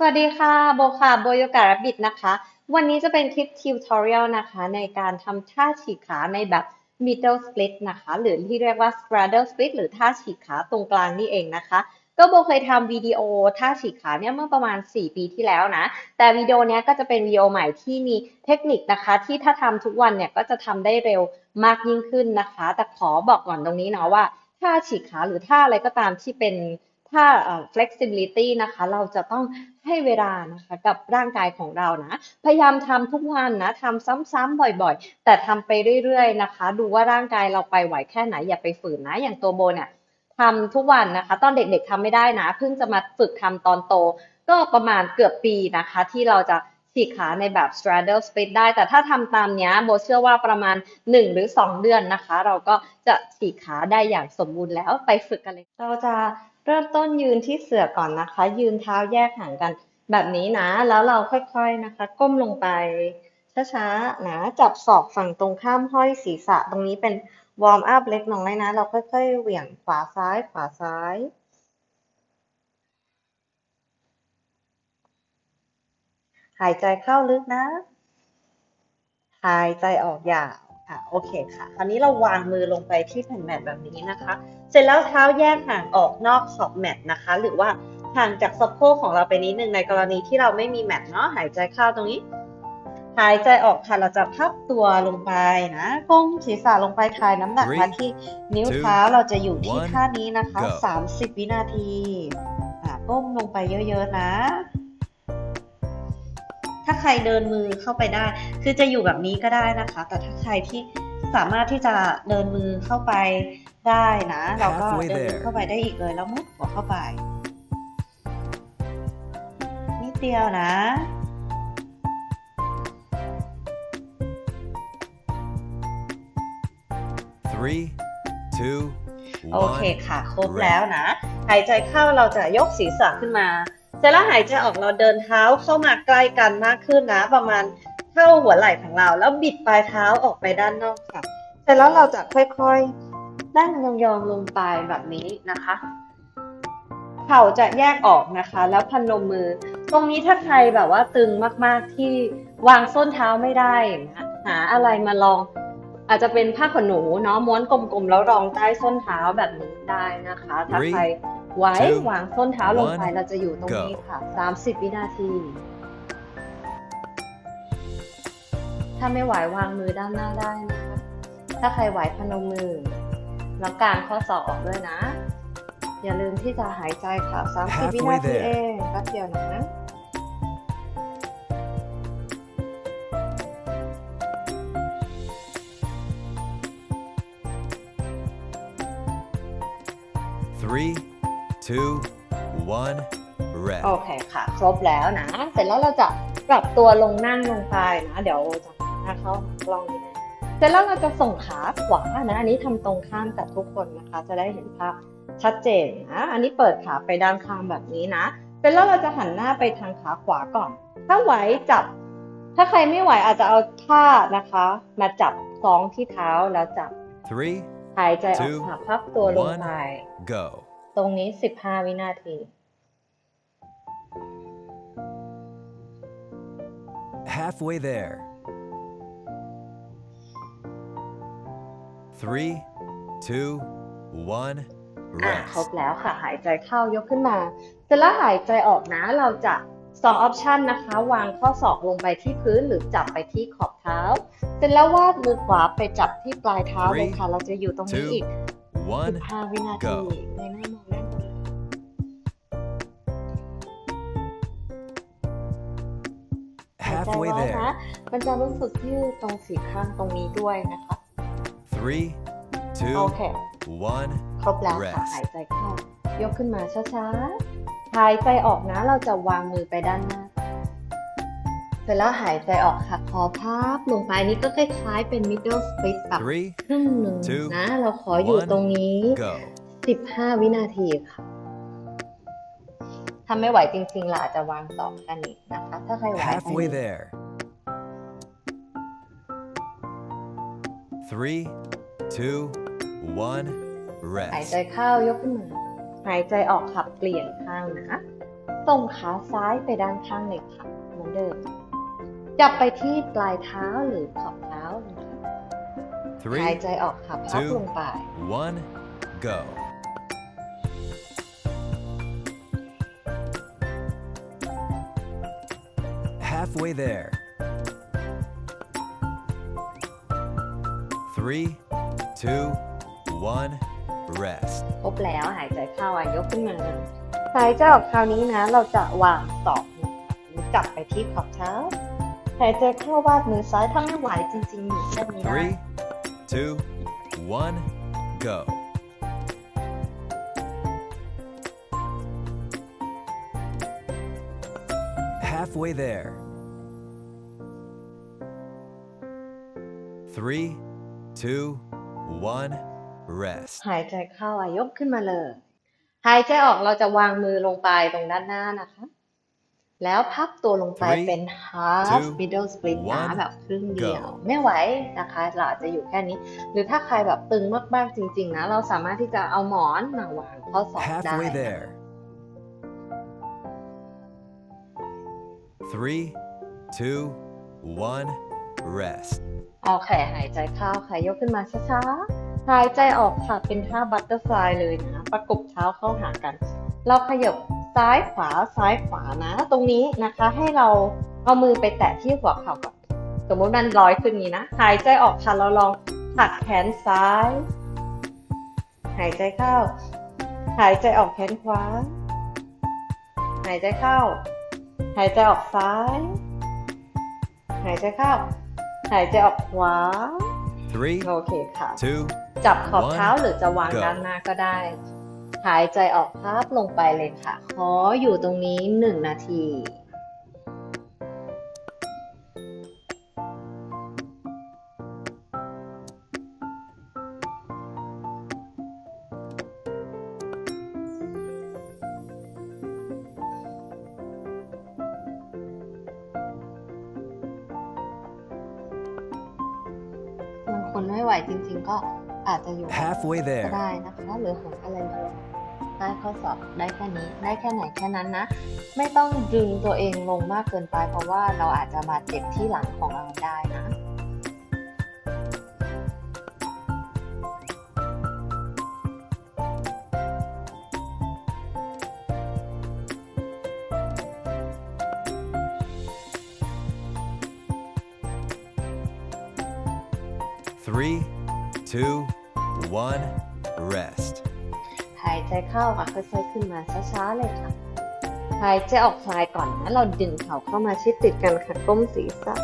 สวัสดีค่ะ โบค่ะ โบโยกะรับบิดนะคะ วันนี้จะเป็นคลิปทิวทอเรียลนะคะ ในการทำท่าฉีกขาในแบบ middle split นะคะ หรือที่เรียกว่า straddle split หรือท่าฉีกขาตรงกลางนี่เองนะคะ ก็โบเคยทำวิดีโอท่าฉีกขาเนี่ยเมื่อประมาณ 4 ปีที่แล้วนะ แต่วิดีโอเนี้ยก็จะเป็นวิดีโอใหม่ที่มีเทคนิคนะคะ ที่ถ้าทำทุกวันเนี่ยก็จะทำได้เร็วมากยิ่งขึ้นนะคะ แต่ขอบอกก่อนตรงนี้เนาะว่าท่าฉีกขาหรือท่าอะไรก็ตามที่เป็น ถ้า flexibility นะคะ เราจะต้องให้เวลานะคะกับร่างกายของเรานะ พยายามทำทุกวันนะทำซ้ำๆบ่อยๆ แต่ทำไปเรื่อยๆนะคะ ดูว่าร่างกายเราไปไหวแค่ไหนอย่าไปฝืนนะ อย่างตัวโบเนี่ยทำทุกวันนะคะ ตอนเด็กๆทำไม่ได้นะ เพิ่งจะมาฝึกทำตอนโต ก็ประมาณเกือบปีนะคะ ที่เราจะฉีกขาในแบบ straddle split ได้ แต่ถ้าทำตามเนี้ยโบเชื่อว่าประมาณ 1 หรือ 2 เดือนนะคะ เราก็จะฉีกขาได้อย่างสมบูรณ์แล้วไปฝึกกันเลย เราจะ เริ่มต้นยืนที่เสื่อก่อนนะคะ ยืนเท้าแยกห่างกัน แบบนี้นะ แล้วเราค่อยๆนะคะ ก้มลงไปช้าๆนะจับศอกฝั่งตรงข้ามห้อยศีรษะ ตรงนี้เป็นวอร์มอัพเล็กน้อยนะ เราค่อยๆเหวี่ยงขวาซ้ายขวาซ้ายหายใจเข้าลึกนะ หายใจออกยาว อะโอเคค่ะคราวนี้เราวางมือลงไปที่แผ่นแมทแบบนี้นะคะ เสร็จแล้วเท้าแยกห่างออกนอกขอบแมทนะคะ หรือว่าห่างจากสะโพกของเราไปนิดนึงในกรณีที่เราไม่มีแมทเนาะหายใจเข้าตรงนี้ หายใจออกค่ะเราจะพับตัวลงไปนะก้มศีรษะลงไปคลายน้ำหนักมา Three, ที่นิ้ว two, เท้าเราจะอยู่ที่ one, ท่านี้นะคะ go 30 วินาทีอะก้มลงไปเยอะๆนะ ถ้าใครเดินมือเข้าไปได้ คือจะอยู่แบบนี้ก็ได้นะคะ แต่ถ้าใครที่สามารถที่จะเดินมือเข้าไปได้นะ เราก็ Halfway เดินมือ there เข้าไปได้อีกเลยแล้วมุดหัวเข้าไปนิดเดียวนะ Three, two, โอเค one. ค่ะ ครบแล้วนะ หายใจเข้าเราจะยกศีรษะขึ้นมา เสร็จแล้วหายใจออกเราเดินเท้าเข้ามาใกล้กันมากขึ้นนะ ประมาณเท่าหัวไหล่ของเรา แล้วบิดปลายเท้าออกไปด้านนอกค่ะ เสร็จแล้วเราจะค่อยๆนั่งยองๆลงไปแบบนี้นะคะ เข่าจะแยกออกนะคะ แล้วพนมมือ ตรงนี้ถ้าใครแบบว่าตึงมากๆที่วางส้นเท้าไม่ได้อย่างเงี้ยหาอะไรมาลองอาจจะเป็นผ้าขนหนูเนาะม้วนกลมๆ แล้วรองใต้ส้นเท้าแบบนี้ได้นะคะ ถ้าใคร ไว้ two, วางส้นเท้าลงไป one, เราจะอยู่ตรงนี้ go ค่ะ 30 วินาที ถ้าไม่ไหววางมือด้านหน้าได้นะคะถ้าใครไหวพนมมือ แล้วกางข้อศอกออกด้วยนะ อย่าลืมที่จะหายใจค่ะ 30 วินา Halfway ที there เองแป๊บเดียวนะ Three, two, one. โอ Rest. เคค่ะ ครบแล้วนะ เสร็จแล้วเราจะปรับตัวลงนั่งลงไปนะ เดี๋ยวจะหน้าเข้ากล้องนิดนึงเสร็จแล้วเราจะส่งขาขวานะ อันนี้ทำตรงข้ามกับทุกคนนะคะ จะได้เห็นภาพชัดเจนนะ อันนี้เปิดขาไปด้านข้างแบบนี้นะ เสร็จแล้วเราจะหันหน้าไปทางขาขวาก่อน ถ้าไหวจับ ถ้าใครไม่ไหวอาจจะเอาท่านะคะ มาจับซองที่เท้าแล้วจับ Three, หายใจออก two, ค่ะพับตัวลง one ไป go. ตรงนี้ 15 วินาที Halfway there. Three, two, one. อะ Rest. ครบแล้วค่ะ หายใจเข้ายกขึ้นมา เสร็จแล้วหายใจออกนะ เราจะสองออปชันนะคะ วางข้อศอกลงไปที่พื้นหรือจับไปที่ขอบเท้า เสร็จแล้ววาดมือขวาไปจับที่ปลายเท้าเลยค่ะ เราจะอยู่ตรงนี้ two, อีก One. 15วินาที go ในหน้าม หายใจ Halfway ไว้นะ there. มันจะรู้สึกยืดตรงสีข้างตรงนี้ด้วยนะคะ Three, โอ two, เค one. ครบแล้วค่ะ Rest หายใจเข้า ยกขึ้นมาช้าๆ หายใจออกนะ เราจะวางมือไปด้านหน้า เสร็จแล้วหายใจออกค่ะ คอพับลงไปนี่ก็คล้ายๆ เป็น middle split แบบ Three, ครึ่งหนึ่ง two, นะ เราขออยู่ one, ตรงนี้ go. 15 วินาทีค่ะ ถ้าไม่ไหวจริงๆเราอาจจะวางสองกันอีกนะคะ ถ้าใครไหว Halfway อันนี้ there. Three, two, one. หาย Rest. ใจเข้ายกขึ้นมาหายใจออกขับเปลี่ยนข้างนะส่งขาซ้ายไปด้านข้างเลยค่ะเหมือนเดิม จับไปที่ปลายเท้าหรือขอบเท้านะคะหาย Three, ใจออกค่ะพับ two ลงไป one, go. Halfway there. Three, two, one, rest. ครบแล้วหายใจเข้าอะยกขึ้นมาหายใจออกคราวนี้นะ เราจะวางศอกหรือจับไปที่ขอบเท้า หายใจเข้าวาดมือซ้ายถ้าไม่ไหวจริงๆอยู่แค่นี้ได้ Three, two, one, go. Halfway there. Three, two, one, rest. หายใจเข้าอะยกขึ้นมาเลย หายใจออกเราจะวางมือลงไปตรงด้านหน้านะคะ แล้วพับตัวลงไป Three, เป็น half two, middle split นะ one, แบบครึ่งเดียว go ไม่ไหวนะคะ เราอาจจะอยู่แค่นี้ หรือถ้าใครแบบตึงมากๆจริง ๆ นะ เราสามารถที่จะเอาหมอนมาวางข้อศอกได้ Halfway there. Three, two, one, rest. โอเคหายใจเข้าค่ะยกขึ้นมาช้าๆ หายใจออกค่ะเป็นท่าบัตเตอร์ฟลายเลยนะ ประกบเท้าเข้าหากัน เราขยับซ้ายขวาซ้ายขวานะ ตรงนี้นะคะให้เราเอามือไปแตะที่หัวเข่าก่อนสมมติมันลอยขึ้นนี้นะ หายใจออกค่ะเราลองผลักแขนซ้าย หายใจเข้า หายใจออกแขนขวา หายใจเข้า หายใจออกซ้าย หายใจเข้า หายใจออกขวา Three, โอเคค่ะ two, จับขอบเท้า One, หรือจะวาง go ด้านหน้าก็ได้ หายใจออกพับลงไปเลยค่ะ ขออยู่ตรงนี้หนึ่งนาที halfway ก็ there. ได้นะคะหรือหาอะไรลงใต้ข้อศอกได้แค่นี้ได้แค่ไหนแค่นั้นนะ ไม่ต้องดึงตัวเองลงมากเกินไป เพราะว่าเราอาจจะมาเจ็บที่หลังของเราได้นะ Three, two, one, rest. หายใจเข้าค่ะค่อยๆขึ้นมาช้าๆเลยค่ะ หายใจออกคลายก่อนนะเราดึงเข่าเข้ามาชิดติดกันค่ะก้มศีรษะ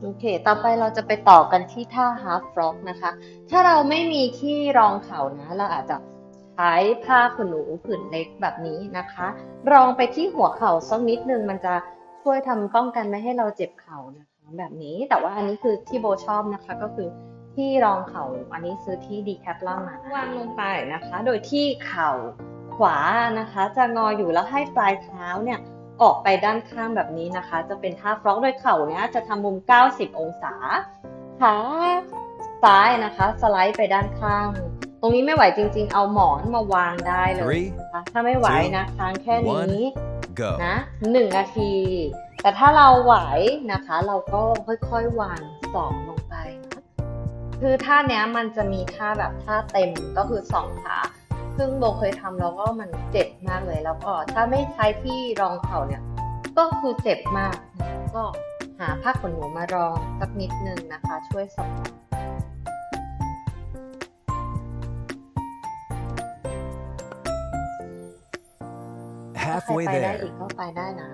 โอเค ต่อไปเราจะไปต่อกันที่ท่า half frog นะคะ ถ้าเราไม่มีที่รองเข่านะ เราอาจจะใช้ผ้าขนหนูผืนเล็กแบบนี้นะคะ รองไปที่หัวเข่าสักนิดนึงมันจะ ช่วยทำป้องกันไม่ให้เราเจ็บเข่านะคะ แบบนี้แต่ว่าอันนี้คือที่โบชอบนะคะก็คือที่รองเข่าอันนี้ซื้อที่ดีแคปลอนมาวางลงไปนะคะ โดยที่เข่าขวานะคะ จะงออยู่แล้วให้ปลายเท้าเนี่ยออกไปด้านข้างแบบนี้นะคะ จะเป็นท่าฟล็อกโดยเข่าเนี้ยจะทำมุม 90 องศาขาซ้ายนะคะ สไลด์ไปด้านข้าง ตรงนี้ไม่ไหวจริง ๆ เอาหมอนมาวางได้เลยนะคะถ้าไม่ไหวนะค้างแค่นี้ go. นะหนึ่งนาที แต่ถ้าเราไหวนะคะ เราก็ค่อยๆวางสองลงไป คือท่าเนี้ยมันจะมีท่าแบบท่าเต็มก็คือสองขาซึ่งโบเคยทำแล้วก็มันเจ็บมากเลยแล้วก็ถ้าไม่ใช้ที่รองเข่าเนี่ย ก็คือเจ็บมาก ก็หาผ้าขนหนูมารองสักนิดนึงนะคะ ช่วยสอ น ถ้าใคร Halfway ไปได้ there. อีกก็ไปได้นะ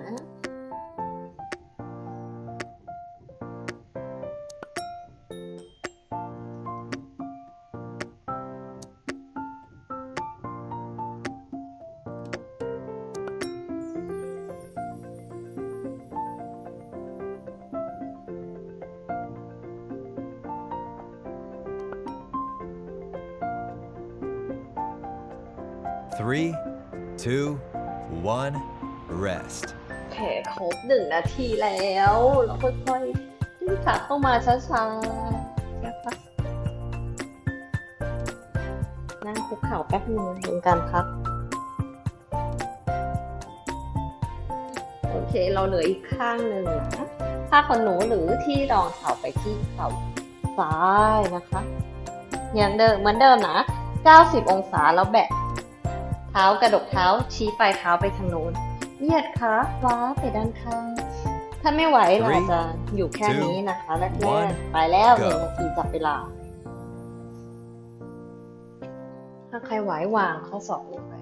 Three, two, one, rest. โอเคครบหนึ่งนาทีแล้ว เราค่อยๆดึงขาเข้ามาช้าๆนะคะนั่งคุกเข่าแป๊บนึงดูกันครับโอเค เราเหลืออีกข้างหนึ่งนะผ้าขนหนูหรือที่รองเข่าไปที่เข่าซ้ายนะคะ อย่างเดิมเหมือนเดิมนะ 90 องศาแล้วแบะ เท้ากระดกเท้าชี้ปลายเท้าไปทางโน้นเหยียดขาขวาไปด้านข้าง ถ้าไม่ไหวเรา Three, จะอยู่แค่นี้นะคะแร one, กๆไปแล้วห go นึ่งนาทีจับเวลา ถ้าใครไหววางข้อศอกลงไป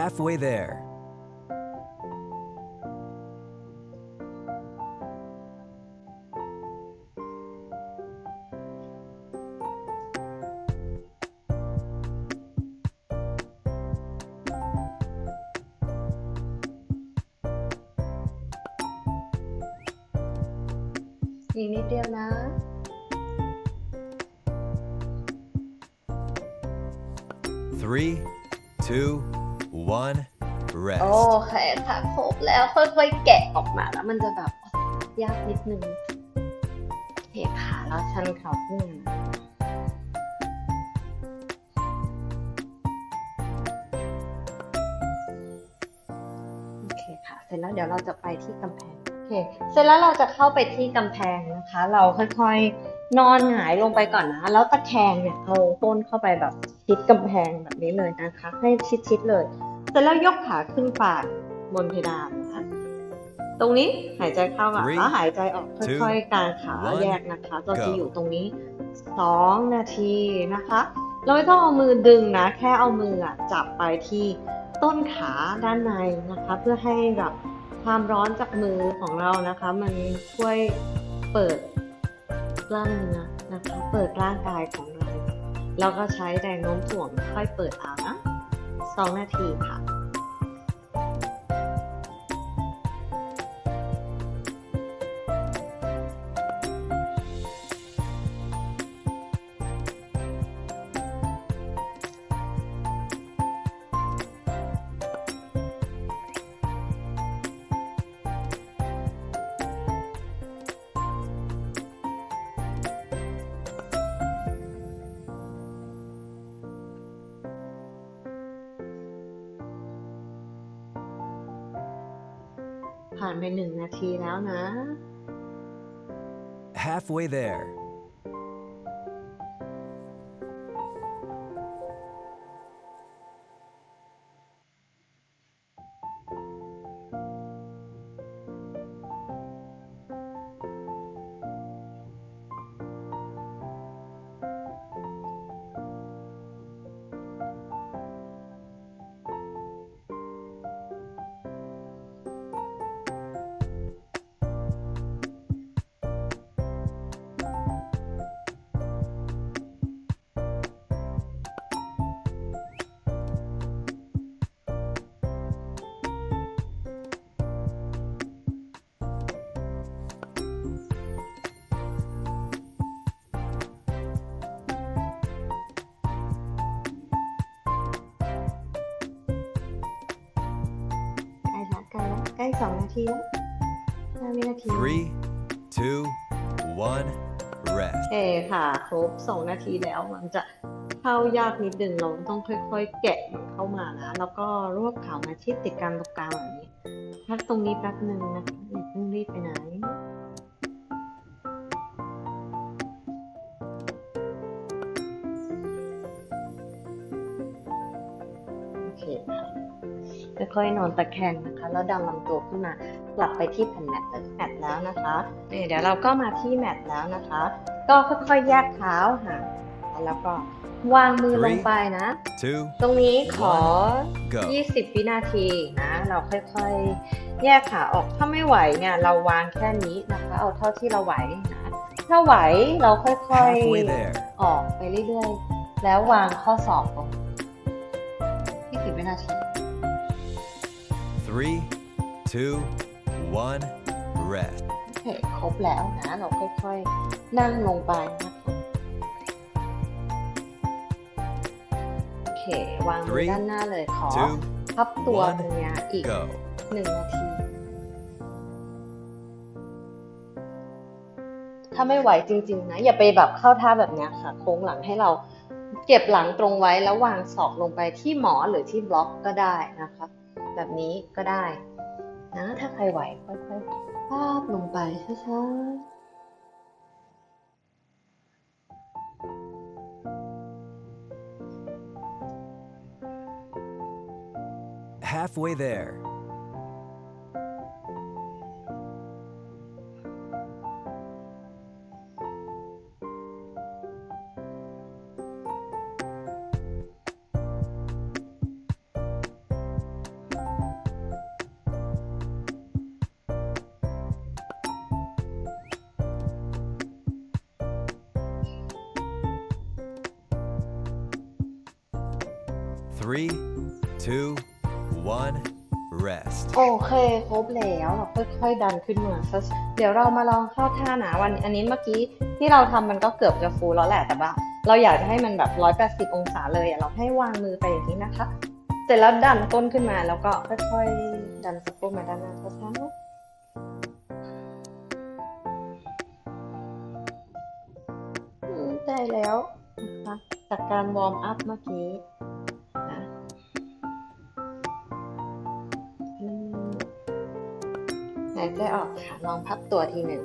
Halfway there. อีกนิดเดียวนะ Three, two, one, โอ rest. เคค่ะครบแล้วค่อยๆแกะออกมาแล้วมันจะแบบยากนิดนึงโอเคค่ะแล้วชันเข่าขึ้นโอเคค่ะ เสร็จแล้วเดี๋ยวเราจะไปที่กำแพงโอเค เสร็จแล้วเราจะเข้าไปที่กำแพงนะคะ เราค่อยๆ นอนหงายลงไปก่อนนะ แล้วตะแคงเนี่ยเอาก้นเข้าไปแบบชิดกำแพงแบบนี้เลยนะคะ ให้ชิดๆเลยเสร็จแล้วยกขาขึ้นปากบนเพดานนะคะตรงนี้หายใจเข้าก่อน Three, แล้วหายใจออก two, ค่อยๆกางขา one, แยกนะคะเราจะ go อยู่ตรงนี้สองนาทีนะคะเราไม่ต้องเอามือดึงนะ แค่เอามืออะจับไปที่ต้นขาด้านในนะคะ เพื่อให้แบบความร้อนจากมือของเรานะคะ มันช่วยเปิด กล้ามเนื้อนะคะเปิดร่างกายของเรา แล้วก็ใช้แรงโน้มถ่วงค่อยเปิดเอานะสองนาทีค่ะ ผ่านไปหนึ่งนาทีแล้วนะ Halfway there. ละใกล้ละใกล้สองนาทีแล้วห้าวินาที Three, two, one, โอ rest. เคค่ะ ครบสองนาทีแล้วมันจะเข้ายากนิดนึงเราต้องค่อยๆ แกะมันเข้ามานะ แล้วก็รวบขามาชิดติดกันตรงกลางแบบนี้ พักตรงนี้แป๊บหนึ่งนะคะอย่าเพิ่งรีบไปไหน ค่อยๆ นอนตะแคงนะคะ แล้วดันลำตัวขึ้นมากลับไปที่แผ่นแมทแมทแล้วนะคะนี่เดี๋ยวเราก็มาที่แมทแล้วนะคะ ก็ค่อยๆแยกเท้าห่างแล้วก็วางมือลงไปนะ Two, ตรงนี้ขอ go. 20 วินาทีนะ เราค่อยๆ แยกขาออก ถ้าไม่ไหวเนี่ย เราวางแค่นี้นะคะ เอาเท่าที่เราไหวนะ ถ้าไหวเราค่อย Halfway there. ๆออกไปเรื่อยๆ แล้ววางข้อศอกลง20 วินาที Three, two, one, rest. เคครบแล้วนะ เราค่อยๆ นั่งลงไปนะคะโอเควางมือ Three, ด้านหน้าเลยขอ two, พับตัว one, ตรงเนี้ยอีก go. หนึ่งนาที ถ้าไม่ไหวจริง ๆ นะ อย่าไปแบบเข้าท่าแบบเนี้ยค่ะ โค้งหลังให้เราเก็บหลังตรงไว้แล้ววางศอกลงไปที่หมอนหรือที่บล็อกก็ได้นะคะ แบบนี้ก็ได้นะถ้าใครไหวค่อยๆพาบลงไปช้าๆ Halfway there. Three, two, one, rest. โอเคครบแล้วเราค่อยๆ ดันขึ้นมาซะเดี๋ยวเรามาลองเข้าท่านะวันอันนี้เมื่อกี้ที่เราทำมันก็เกือบจะฟูแล้วแหละแต่ว่าเราอยากจะให้มันแบบ 180 องศาเลยเราให้วางมือไปอย่างนี้นะคะ เสร็จแล้วดันก้นขึ้นมาแล้วก็ค่อยๆ ดันสะโพกมาด้านหน้าช้าๆได้แล้วนะคะจากการวอร์มอัพเมื่อกี้ หายใจออกค่ะ ลองพับตัวทีหนึ่ง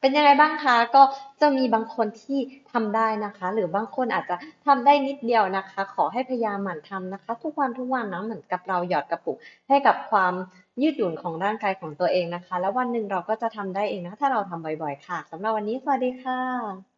เป็นยังไงบ้างคะก็จะมีบางคนที่ทำได้นะคะ หรือบางคนอาจจะทำได้นิดเดียวนะคะ ขอให้พยายามหมั่นทำนะคะ ทุกวันทุกวันนะเหมือนกับเราหยอดกระปุก ให้กับความยืดหยุ่นของร่างกายของตัวเองนะคะ แล้ววันหนึ่งเราก็จะทำได้เองนะ ถ้าเราทำบ่อยๆ ค่ะสำหรับวันนี้สวัสดีค่ะ